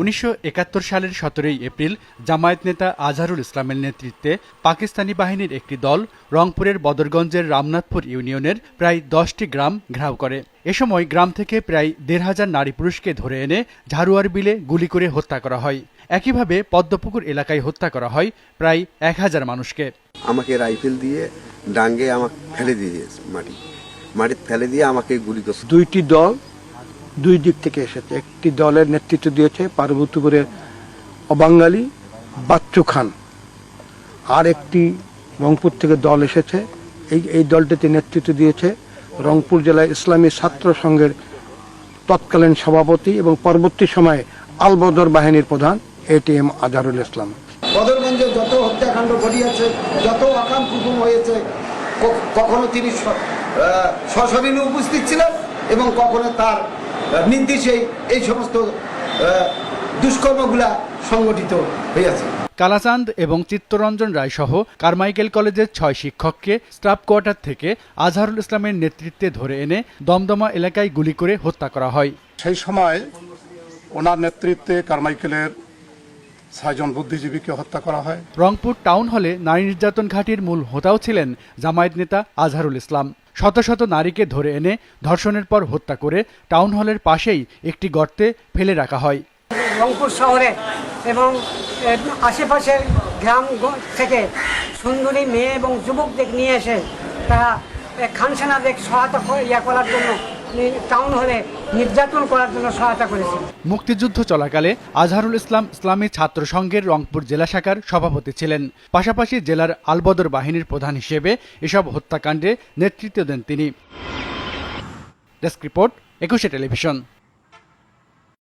উনিশশো একাত্তর সালের সতেরোই এপ্রিল জামায়াত নেতা আজহারুল ইসলামের নেতৃত্বে পাকিস্তানি বাহিনীর একটি দল রংপুরের বদরগঞ্জের রামনাথপুর ইউনিয়নের প্রায় দশটি গ্রাম ঘেরাও করে। এ সময় গ্রাম থেকে প্রায় দেড় হাজার নারী পুরুষকে ধরে এনে ঝাড়ুয়ার বিলে গুলি করে হত্যা করা হয়। একইভাবে পদ্মপুকুর এলাকায় হত্যা করা হয় প্রায় এক হাজার মানুষকে। আমাকে রাইফেল দিয়ে ডাঙ্গে আমাকে ফেলে দিয়েছে মাটি। মাটি ফেলে দিয়ে আমাকে গুলি করছে দুইটি দল দুই দিক থেকে এসেছে। একটি দলের নেতৃত্ব দিয়েছে পার্বতীপুরের অবাঙ্গালি বাচ্চু খান। আর একটি রংপুর থেকে দল এসেছে। এই এই দলটিতে নেতৃত্ব দিয়েছে রংপুর জেলায় ইসলামী ছাত্র সংঘের তৎকালীন সভাপতি এবং পরবর্তী সময়ে আলবদর বাহিনীর প্রধান এটিএম আজহারুল ইসলাম। বদরগঞ্জে যত হত্যাকাণ্ড ঘটিয়েছে, যত আকাম কুকুম হয়েছে কখনো তিনি সশরীরে উপস্থিত ছিলেন এবং কখনো তার আহ, নির্দেশেই এই সমস্ত দুষ্কর্মগুলা সংগঠিত হয়েছে কালাচাঁদ এবং চিত্তরঞ্জন রায় সহ কারমাইকেল কলেজের ছয় শিক্ষককে স্টাফ কোয়ার্টার থেকে আজহারুল ইসলামের নেতৃত্বে ধরে এনে দমদমা এলাকায় গুলি করে হত্যা করা হয়। সেই সময় ওনার নেতৃত্বে কারমাইকেলের ছয়জন বুদ্ধিজীবীকে হত্যা করা হয়। রংপুর টাউন হলে নারী নির্যাতন ঘাটির মূল হোতাও ছিলেন জামায়াত নেতা আজহারুল ইসলাম। শত শত নারীকে ধরে এনে ধর্ষণের পর হত্যা করে টাউন হলের পাশেই একটি গর্তে ফেলে রাখা হয়। রংপুর শহরে এবং আশেপাশের গ্রাম থেকে সুন্দরী মেয়ে এবং যুবকদের নিয়ে এসে তারা খানসেনাদের সহায়তা ইয়া করার জন্য টাউন হলে নির্যাতন করার জন্য সহায়তা করেছে মুক্তিযুদ্ধ চলাকালে আজহারুল ইসলাম ইসলামী ছাত্র সংঘের রংপুর জেলা শাখার সভাপতি ছিলেন। পাশাপাশি জেলার আলবদর বাহিনীর প্রধান হিসেবে এসব হত্যাকাণ্ডে নেতৃত্ব দেন তিনি। Desk report, Ekushey television.